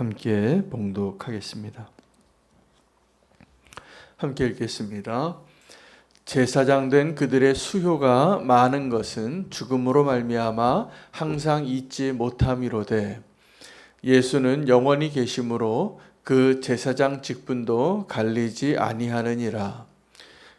함께 봉독하겠습니다. 함께 읽겠습니다. 제사장 된 그들의 수효가 많은 것은 죽음으로 말미암아 항상 잊지 못함이로되 예수는 영원히 계심으로 그 제사장 직분도 갈리지 아니하느니라.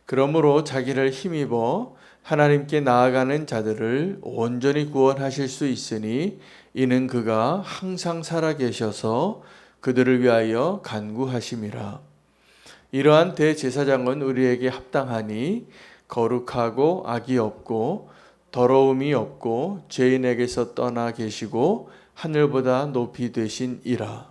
그러므로 자기를 힘입어 하나님께 나아가는 자들을 온전히 구원하실 수 있으니 이는 그가 항상 살아 계셔서 그들을 위하여 간구하심이라. 이러한 대제사장은 우리에게 합당하니 거룩하고 악이 없고 더러움이 없고 죄인에게서 떠나 계시고 하늘보다 높이 되신 이라.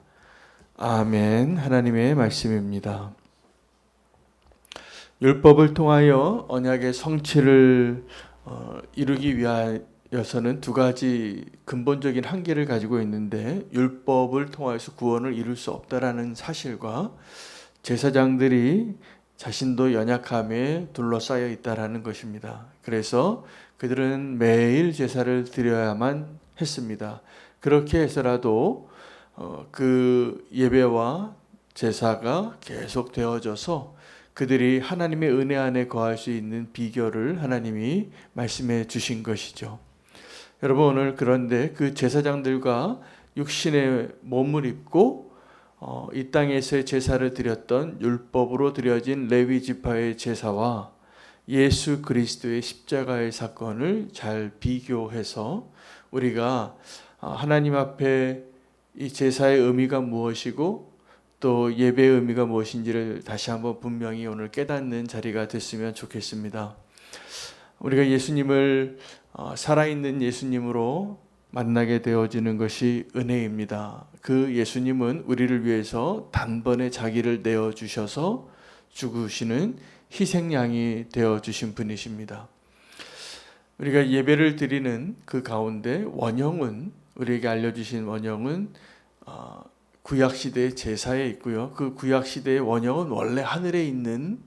아멘. 하나님의 말씀입니다. 율법을 통하여 언약의 성취를 어, 이루기 위하여서는 두 가지 근본적인 한계를 가지고 있는데 율법을 통하여서 구원을 이룰 수 없다라는 사실과 제사장들이 자신도 연약함에 둘러싸여 있다라는 것입니다. 그래서 그들은 매일 제사를 드려야만 했습니다. 그렇게 해서라도 어, 그 예배와 제사가 계속 되어져서 그들이 하나님의 은혜 안에 거할 수 있는 비결을 하나님이 말씀해 주신 것이죠. 여러분 오늘 그런데 그 제사장들과 육신의 몸을 입고 어, 이 땅에서의 제사를 드렸던 율법으로 드려진 레위 지파의 제사와 예수 그리스도의 십자가의 사건을 잘 비교해서 우리가 어, 하나님 앞에 이 제사의 의미가 무엇이고 또 예배의 의미가 무엇인지를 다시 한번 분명히 오늘 깨닫는 자리가 됐으면 좋겠습니다. 우리가 예수님을 어, 살아있는 예수님으로 만나게 되어지는 것이 은혜입니다. 그 예수님은 우리를 위해서 단번에 자기를 내어 주셔서 죽으시는 희생양이 되어 주신 분이십니다. 우리가 예배를 드리는 그 가운데 원형은 우리에게 알려주신 원형은 어, 구약 시대의 제사에 있고요. 그 구약 시대의 원형은 원래 하늘에 있는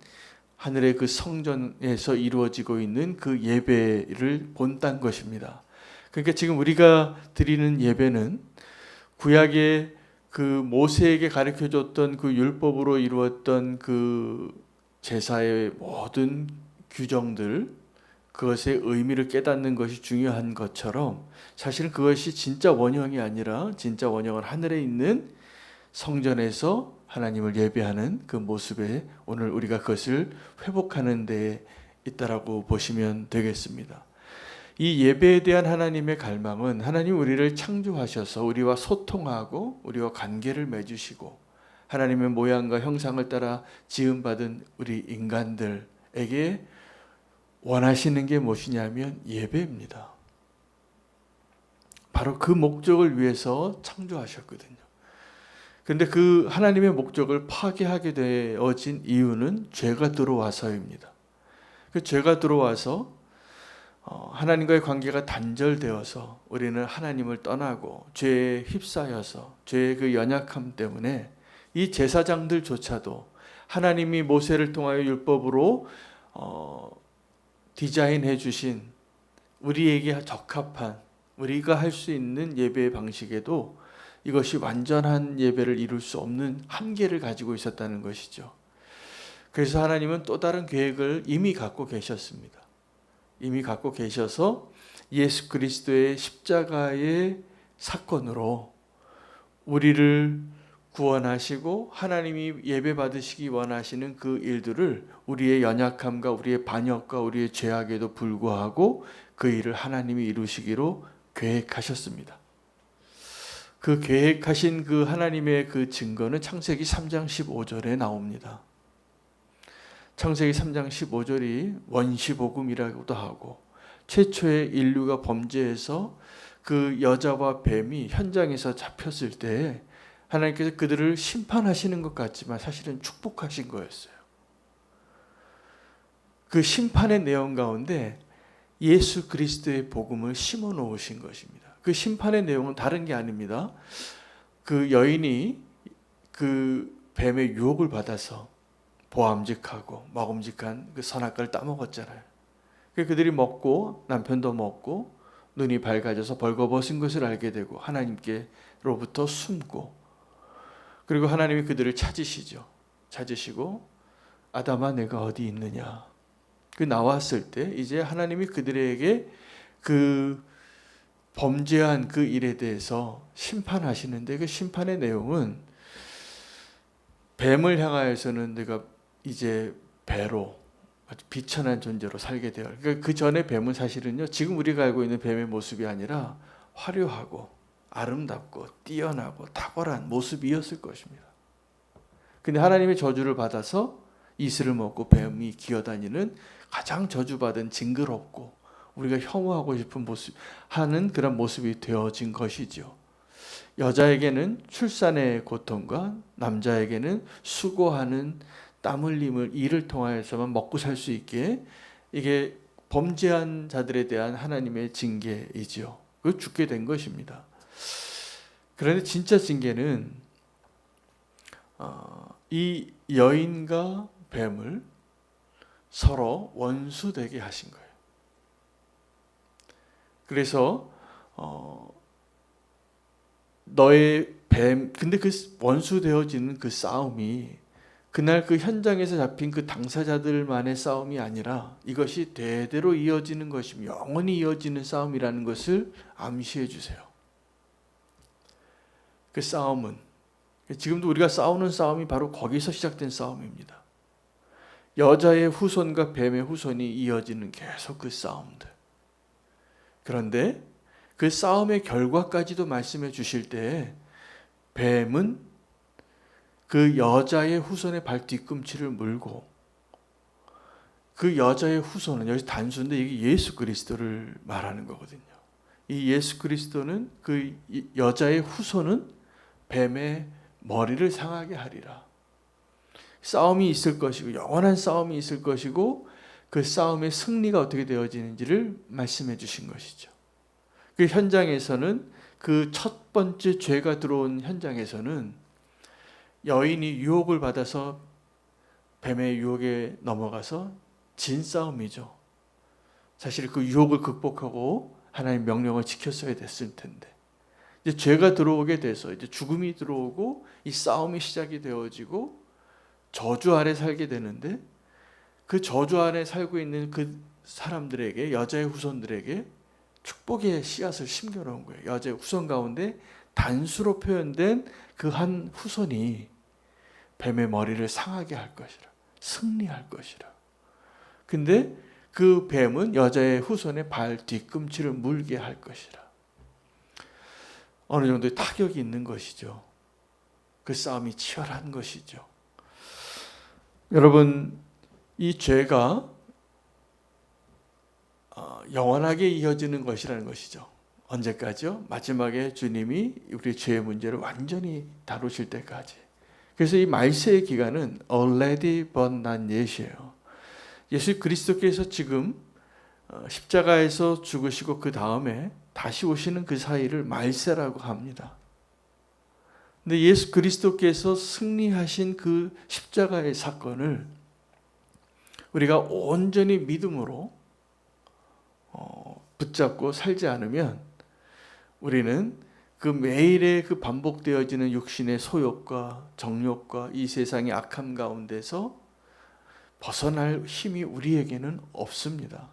하늘의 그 성전에서 이루어지고 있는 그 예배를 본딴 것입니다. 그러니까 지금 우리가 드리는 예배는 구약의 그 모세에게 가르쳐 줬던 그 율법으로 이루었던 그 제사의 모든 규정들 그것의 의미를 깨닫는 것이 중요한 것처럼 사실은 그것이 진짜 원형이 아니라 진짜 원형은 하늘에 있는 성전에서 하나님을 예배하는 그 모습에 오늘 우리가 그것을 회복하는 데 있다라고 보시면 되겠습니다. 이 예배에 대한 하나님의 갈망은 하나님 우리를 창조하셔서 우리와 소통하고 우리와 관계를 맺으시고 하나님의 모양과 형상을 따라 지음받은 우리 인간들에게 원하시는 게 무엇이냐면 예배입니다. 바로 그 목적을 위해서 창조하셨거든요. 근데 그 하나님의 목적을 파괴하게 되어진 이유는 죄가 들어와서입니다. 그 죄가 들어와서 어, 하나님과의 관계가 단절되어서 우리는 하나님을 떠나고 죄에 휩싸여서 죄의 그 연약함 때문에 이 제사장들조차도 하나님이 모세를 통하여 율법으로 어, 디자인해 주신 우리에게 적합한 우리가 할 수 있는 예배의 방식에도 이것이 완전한 예배를 이룰 수 없는 한계를 가지고 있었다는 것이죠. 그래서 하나님은 또 다른 계획을 이미 갖고 계셨습니다. 이미 갖고 계셔서 예수 그리스도의 십자가의 사건으로 우리를 구원하시고 하나님이 예배 받으시기 원하시는 그 일들을 우리의 연약함과 우리의 반역과 우리의 죄악에도 불구하고 그 일을 하나님이 이루시기로 계획하셨습니다. 그 계획하신 그 하나님의 그 증거는 창세기 3장 15절에 나옵니다. 창세기 3장 15절이 원시복음이라고도 하고 최초의 인류가 범죄해서 그 여자와 뱀이 현장에서 잡혔을 때 하나님께서 그들을 심판하시는 것 같지만 사실은 축복하신 거였어요. 그 심판의 내용 가운데 예수 그리스도의 복음을 심어 놓으신 것입니다. 그 심판의 내용은 다른 게 아닙니다. 그 여인이 그 뱀의 유혹을 받아서 보암직하고 먹음직한 그 선악과를 따먹었잖아요. 그 그들이 먹고 남편도 먹고 눈이 밝아져서 벌거벗은 것을 알게 되고 하나님께로부터 숨고 그리고 하나님이 그들을 찾으시죠. 찾으시고 아담아 내가 어디 있느냐. 그 나왔을 때 이제 하나님이 그들에게 그 범죄한 그 일에 대해서 심판하시는데 그 심판의 내용은 뱀을 향하여서는 내가 이제 배로 아주 비천한 존재로 살게 돼요. 그러니까 그 전에 뱀은 사실은요 지금 우리가 알고 있는 뱀의 모습이 아니라 화려하고 아름답고 뛰어나고 탁월한 모습이었을 것입니다. 근데 하나님의 저주를 받아서 이슬을 먹고 뱀이 기어다니는 가장 저주받은 징그럽고 우리가 혐오하고 싶은 모습 하는 그런 모습이 되어진 것이죠. 여자에게는 출산의 고통과 남자에게는 수고하는 땀 흘림을 일을 통하여서만 먹고 살 수 있게 이게 범죄한 자들에 대한 하나님의 징계이지요. 그 죽게 된 것입니다. 그런데 진짜 징계는 어, 이 여인과 뱀을 서로 원수 되게 하신 거예요. 그래서 어, 너의 뱀 근데 그 원수 되어지는 그 싸움이 그날 그 현장에서 잡힌 그 당사자들만의 싸움이 아니라 이것이 대대로 이어지는 것이며 영원히 이어지는 싸움이라는 것을 암시해 주세요. 그 싸움은 지금도 우리가 싸우는 싸움이 바로 거기서 시작된 싸움입니다. 여자의 후손과 뱀의 후손이 이어지는 계속 그 싸움들. 그런데 그 싸움의 결과까지도 말씀해 주실 때 뱀은 그 여자의 후손의 발 뒤꿈치를 물고 그 여자의 후손은 여기 단수인데 이게 예수 그리스도를 말하는 거거든요. 이 예수 그리스도는 그 여자의 후손은 뱀의 머리를 상하게 하리라. 싸움이 있을 것이고 영원한 싸움이 있을 것이고 그 싸움의 승리가 어떻게 되어지는지를 말씀해 주신 것이죠. 그 현장에서는 그 첫 번째 죄가 들어온 현장에서는 여인이 유혹을 받아서 뱀의 유혹에 넘어가서 진 싸움이죠. 사실 그 유혹을 극복하고 하나님 명령을 지켰어야 됐을 텐데 이제 죄가 들어오게 돼서 이제 죽음이 들어오고 이 싸움이 시작이 되어지고 저주 아래 살게 되는데 그 저주 아래 살고 있는 그 사람들에게 여자의 후손들에게 축복의 씨앗을 심겨 놓은 거예요. 여자의 후손 가운데 단수로 표현된 그 한 후손이 뱀의 머리를 상하게 할 것이라. 승리할 것이라. 근데 그 뱀은 여자의 후손의 발 뒤꿈치를 물게 할 것이라. 어느 정도의 타격이 있는 것이죠. 그 싸움이 치열한 것이죠. 여러분, 이 죄가 어, 영원하게 이어지는 것이라는 것이죠. 언제까지요? 마지막에 주님이 우리 죄의 문제를 완전히 다루실 때까지. 그래서 이 말세의 기간은 already but not yet이에요. 예수 그리스도께서 지금 어, 십자가에서 죽으시고 그 다음에 다시 오시는 그 사이를 말세라고 합니다. 근데 예수 그리스도께서 승리하신 그 십자가의 사건을 우리가 온전히 믿음으로 어, 붙잡고 살지 않으면 우리는 그 매일의 그 반복되어지는 육신의 소욕과 정욕과 이 세상의 악함 가운데서 벗어날 힘이 우리에게는 없습니다.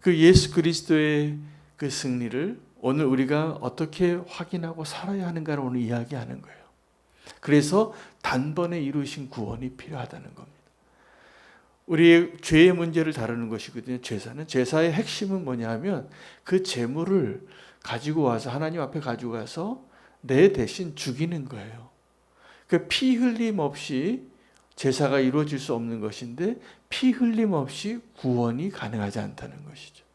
그 예수 그리스도의 그 승리를 오늘 우리가 어떻게 확인하고 살아야 하는가를 오늘 이야기하는 거예요. 그래서 단번에 이루신 구원이 필요하다는 겁니다. 우리의 죄의 문제를 다루는 것이거든요. 제사는 제사의 핵심은 뭐냐면 그 제물을 가지고 와서 하나님 앞에 가지고 가서 내 대신 죽이는 거예요. 그 피 흘림 없이 제사가 이루어질 수 없는 것인데 피 흘림 없이 구원이 가능하지 않다는 것이죠.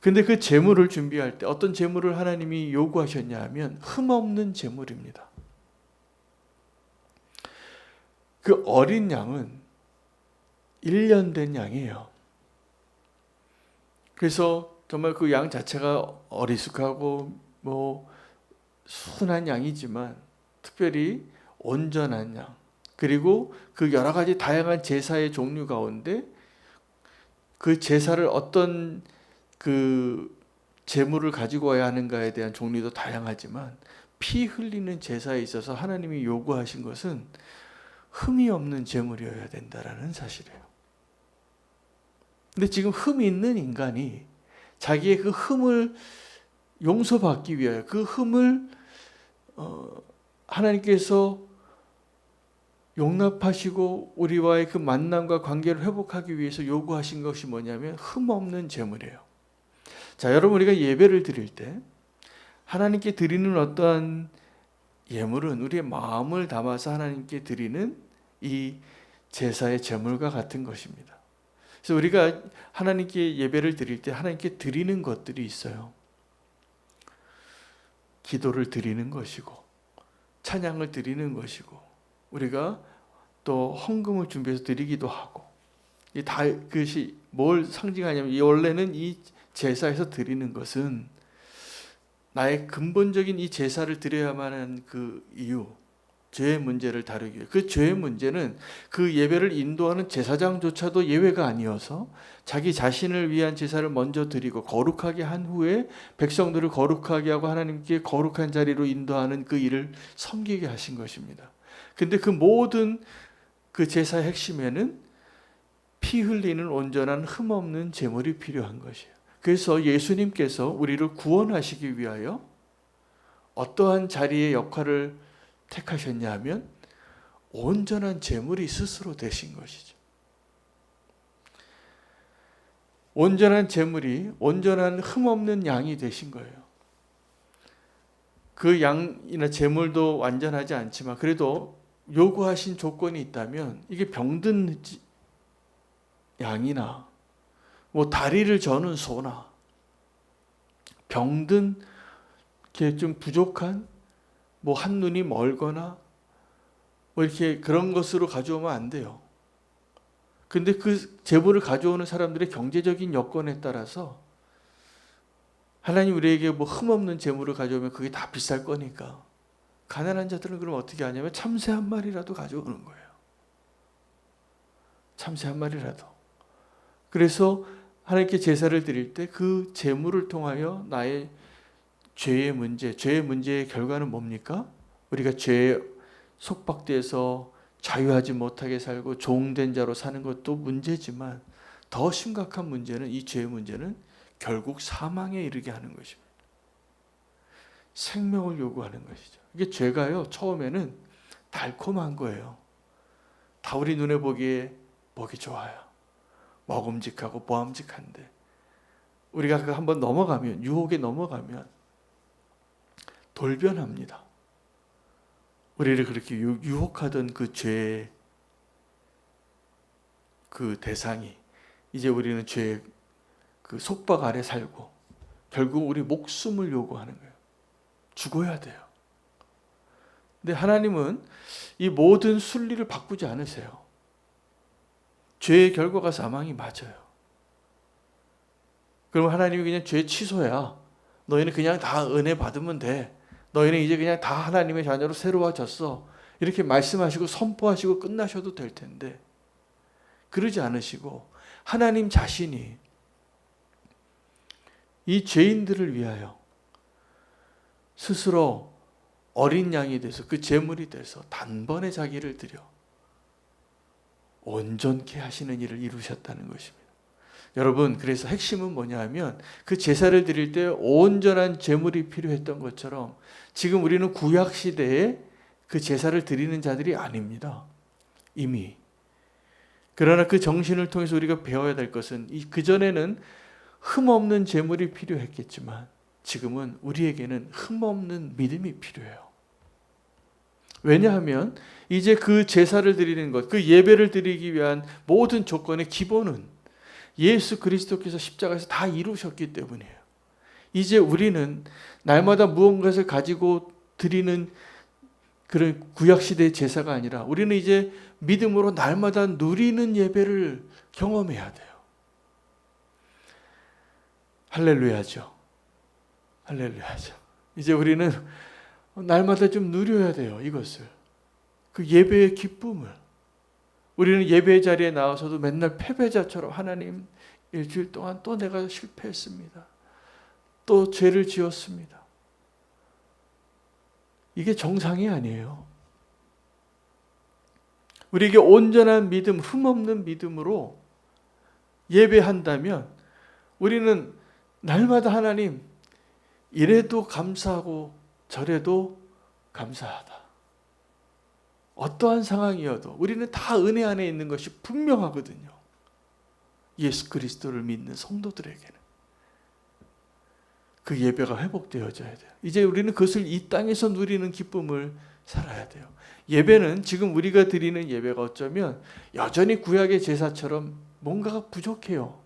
근데 그 제물을 준비할 때 어떤 제물을 하나님이 요구하셨냐 하면 흠없는 제물입니다. 그 어린 양은 1년 된 양이에요. 그래서 정말 그 양 자체가 어리숙하고 뭐 순한 양이지만 특별히 온전한 양 그리고 그 여러 가지 다양한 제사의 종류 가운데 그 제사를 어떤 그 제물을 가지고 와야 하는가에 대한 종류도 다양하지만 피 흘리는 제사에 있어서 하나님이 요구하신 것은 흠이 없는 제물이어야 된다라는 사실이에요. 근데 지금 흠이 있는 인간이 자기의 그 흠을 용서받기 위하여 그 흠을 어, 하나님께서 용납하시고 우리와의 그 만남과 관계를 회복하기 위해서 요구하신 것이 뭐냐면 흠 없는 제물이에요. 자, 여러분 우리가 예배를 드릴 때 하나님께 드리는 어떠한 예물은 우리의 마음을 담아서 하나님께 드리는 이 제사의 제물과 같은 것입니다. 그래서 우리가 하나님께 예배를 드릴 때 하나님께 드리는 것들이 있어요. 기도를 드리는 것이고 찬양을 드리는 것이고 우리가 또 헌금을 준비해서 드리기도 하고 이다 그것이 뭘 상징하냐면 이 원래는 이 제사에서 드리는 것은 나의 근본적인 이 제사를 드려야만 하는 그 이유 죄의 문제를 다루기 위해 그 죄의 문제는 그 예배를 인도하는 제사장조차도 예외가 아니어서 자기 자신을 위한 제사를 먼저 드리고 거룩하게 한 후에 백성들을 거룩하게 하고 하나님께 거룩한 자리로 인도하는 그 일을 섬기게 하신 것입니다. 근데 그 모든 그 제사의 핵심에는 피 흘리는 온전한 흠 없는 제물이 필요한 것이에요. 그래서 예수님께서 우리를 구원하시기 위하여 어떠한 자리의 역할을 택하셨냐 하면 온전한 제물이 스스로 되신 것이죠. 온전한 제물이 온전한 흠 없는 양이 되신 거예요. 그 양이나 제물도 완전하지 않지만 그래도 요구하신 조건이 있다면 이게 병든 양이나 뭐 다리를 저는 소나 병든 이렇게 좀 부족한 뭐 한눈이 멀거나 뭐 이렇게 그런 것으로 가져오면 안 돼요. 근데 그 제보를 가져오는 사람들의 경제적인 여건에 따라서 하나님 우리에게 뭐 흠없는 재물을 가져오면 그게 다 비쌀 거니까 가난한 자들은 그럼 어떻게 하냐면 참새 한 마리라도 가져오는 거예요. 참새 한 마리라도. 그래서 하나님께 제사를 드릴 때 그 제물을 통하여 나의 죄의 문제, 죄의 문제의 결과는 뭡니까? 우리가 죄에 속박돼서 자유하지 못하게 살고 종된 자로 사는 것도 문제지만 더 심각한 문제는 이 죄의 문제는 결국 사망에 이르게 하는 것입니다. 생명을 요구하는 것이죠. 이게 죄가요, 처음에는 달콤한 거예요. 다 우리 눈에 보기에 보기 좋아요. 먹음직하고 보암직한데 우리가 그 한번 넘어가면 유혹에 넘어가면 돌변합니다. 우리를 그렇게 유혹하던 그 죄의 그 대상이 이제 우리는 죄의 그 속박 아래 살고 결국 우리 목숨을 요구하는 거예요. 죽어야 돼요. 근데 하나님은 이 모든 순리를 바꾸지 않으세요. 죄의 결과가 사망이 맞아요. 그럼 하나님이 그냥 죄 취소야. 너희는 그냥 다 은혜 받으면 돼. 너희는 이제 그냥 다 하나님의 자녀로 새로워졌어. 이렇게 말씀하시고 선포하시고 끝나셔도 될 텐데 그러지 않으시고 하나님 자신이 이 죄인들을 위하여 스스로 어린 양이 돼서 그 제물이 돼서 단번에 자기를 드려 온전케 하시는 일을 이루셨다는 것입니다. 여러분, 그래서 핵심은 뭐냐 하면 그 제사를 드릴 때 온전한 제물이 필요했던 것처럼 지금 우리는 구약 시대에 그 제사를 드리는 자들이 아닙니다. 이미. 그러나 그 정신을 통해서 우리가 배워야 될 것은 그 전에는 흠 없는 제물이 필요했겠지만 지금은 우리에게는 흠 없는 믿음이 필요해요. 왜냐하면 이제 그 제사를 드리는 것, 그 예배를 드리기 위한 모든 조건의 기본은 예수 그리스도께서 십자가에서 다 이루셨기 때문이에요. 이제 우리는 날마다 무언가를 가지고 드리는 그런 구약 시대의 제사가 아니라 우리는 이제 믿음으로 날마다 누리는 예배를 경험해야 돼요. 할렐루야죠. 할렐루야죠. 이제 우리는 날마다 좀 누려야 돼요. 이것을 그 예배의 기쁨을 우리는 예배 자리에 나와서도 맨날 패배자처럼 하나님 일주일 동안 또 내가 실패했습니다. 또 죄를 지었습니다. 이게 정상이 아니에요. 우리에게 온전한 믿음, 흠없는 믿음으로 예배한다면 우리는 날마다 하나님 이래도 감사하고 저래도 감사하다. 어떠한 상황이어도 우리는 다 은혜 안에 있는 것이 분명하거든요. 예수 그리스도를 믿는 성도들에게는. 그 예배가 회복되어져야 돼요. 이제 우리는 그것을 이 땅에서 누리는 기쁨을 살아야 돼요. 예배는 지금 우리가 드리는 예배가 어쩌면 여전히 구약의 제사처럼 뭔가가 부족해요.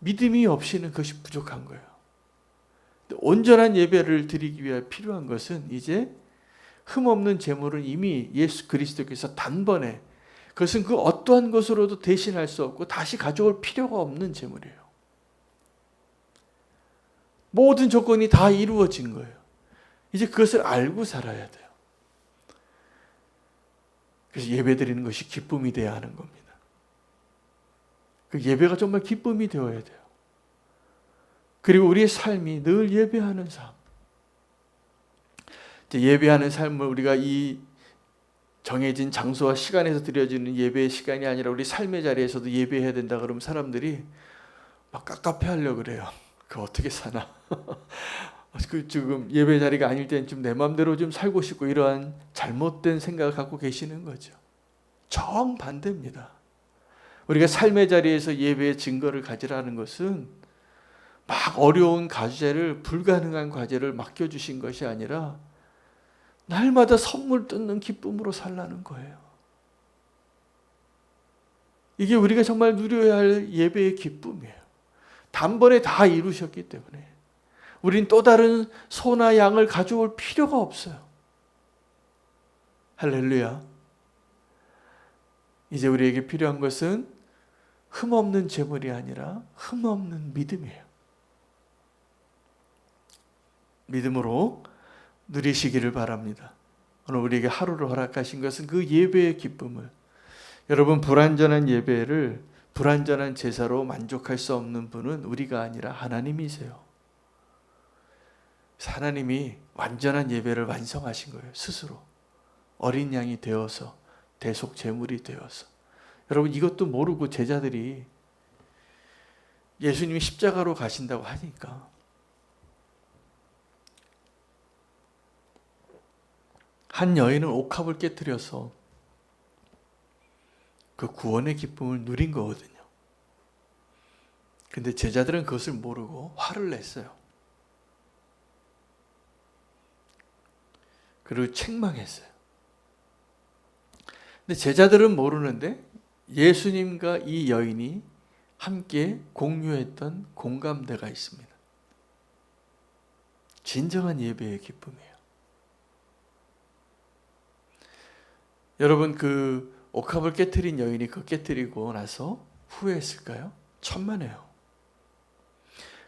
믿음이 없이는 그것이 부족한 거예요. 온전한 예배를 드리기 위해 필요한 것은 이제 흠없는 제물은 이미 예수 그리스도께서 단번에 그것은 그 어떠한 것으로도 대신할 수 없고 다시 가져올 필요가 없는 제물이에요. 모든 조건이 다 이루어진 거예요. 이제 그것을 알고 살아야 돼요. 그래서 예배 드리는 것이 기쁨이 돼야 하는 겁니다. 그 예배가 정말 기쁨이 되어야 돼요. 그리고 우리의 삶이 늘 예배하는 삶. 예배하는 삶을 우리가 이 정해진 장소와 시간에서 드려지는 예배의 시간이 아니라 우리 삶의 자리에서도 예배해야 된다 그러면 사람들이 막 깝깝해 하려고 그래요. 그 어떻게 사나? 그 지금 예배 자리가 아닐 때는 좀내 마음대로 좀 살고 싶고 이러한 잘못된 생각을 갖고 계시는 거죠. 정 반대입니다. 우리가 삶의 자리에서 예배의 증거를 가지라는 것은 막 어려운 과제를 불가능한 과제를 맡겨 주신 것이 아니라 날마다 선물 뜯는 기쁨으로 살라는 거예요. 이게 우리가 정말 누려야 할 예배의 기쁨이에요. 단번에 다 이루셨기 때문에 우린 또 다른 소나 양을 가져올 필요가 없어요. 할렐루야. 이제 우리에게 필요한 것은 흠없는 재물이 아니라 흠없는 믿음이에요. 믿음으로 누리시기를 바랍니다. 오늘 우리에게 하루를 허락하신 것은 그 예배의 기쁨을 여러분 불완전한 예배를 불완전한 제사로 만족할 수 없는 분은 우리가 아니라 하나님이세요. 하나님이 완전한 예배를 완성하신 거예요. 스스로 어린 양이 되어서 대속 제물이 되어서 여러분 이것도 모르고 제자들이 예수님이 십자가로 가신다고 하니까 한 여인은 옥합을 깨뜨려서 그 구원의 기쁨을 누린 거거든요. 근데 제자들은 그것을 모르고 화를 냈어요. 그리고 책망했어요. 근데 제자들은 모르는데 예수님과 이 여인이 함께 공유했던 공감대가 있습니다. 진정한 예배의 기쁨이에요. 여러분 그 옥합을 깨뜨린 여인이 그 깨뜨리고 나서 후회했을까요? 천만에요.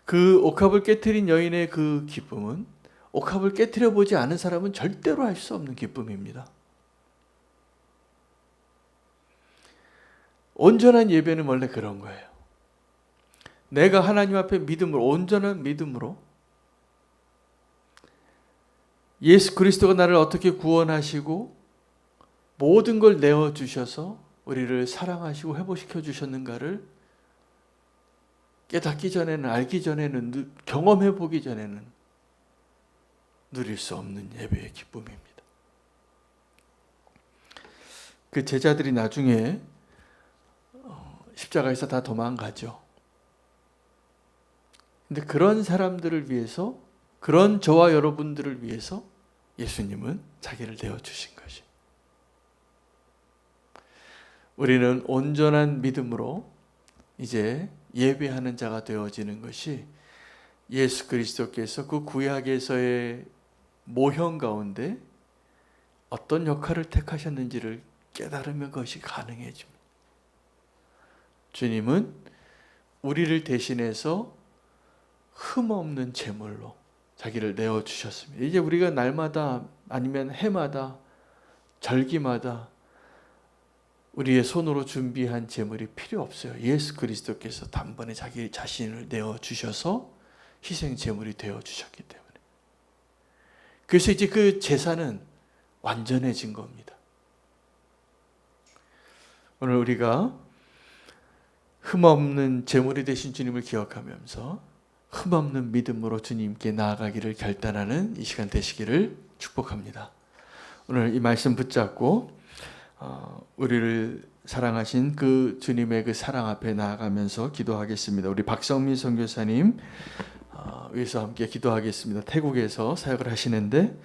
그 옥합을 깨뜨린 여인의 그 기쁨은 옥합을 깨뜨려 보지 않은 사람은 절대로 할 수 없는 기쁨입니다. 온전한 예배는 원래 그런 거예요. 내가 하나님 앞에 믿음으로 온전한 믿음으로 예수 그리스도가 나를 어떻게 구원하시고 모든 걸 내어 주셔서 우리를 사랑하시고 회복시켜 주셨는가를 깨닫기 전에는 알기 전에는 경험해 보기 전에는 누릴 수 없는 예배의 기쁨입니다. 그 제자들이 나중에 어, 십자가에서 다 도망가죠. 근데 그런 사람들을 위해서 그런 저와 여러분들을 위해서 예수님은 자기를 내어 주신 것이. 우리는 온전한 믿음으로 이제 예배하는 자가 되어지는 것이 예수 그리스도께서 그 구약에서의 모형 가운데 어떤 역할을 택하셨는지를 깨달으면 그것이 가능해집니다. 주님은 우리를 대신해서 흠없는 제물로 자기를 내어 주셨습니다. 이제 우리가 날마다 아니면 해마다 절기마다 우리의 손으로 준비한 제물이 필요 없어요. 예수 그리스도께서 단번에 자기 자신을 내어 주셔서 희생 제물이 되어 주셨기 때문에. 그래서 이제 그 제사는 완전해진 겁니다. 오늘 우리가 흠없는 제물이 되신 주님을 기억하면서 흠없는 믿음으로 주님께 나아가기를 결단하는 이 시간 되시기를 축복합니다. 오늘 이 말씀 붙잡고 어, 우리를 사랑하신 그 주님의 그 사랑 앞에 나아가면서 기도하겠습니다. 우리 박성민 선교사님 어, 위해서 함께 기도하겠습니다. 태국에서 사역을 하시는데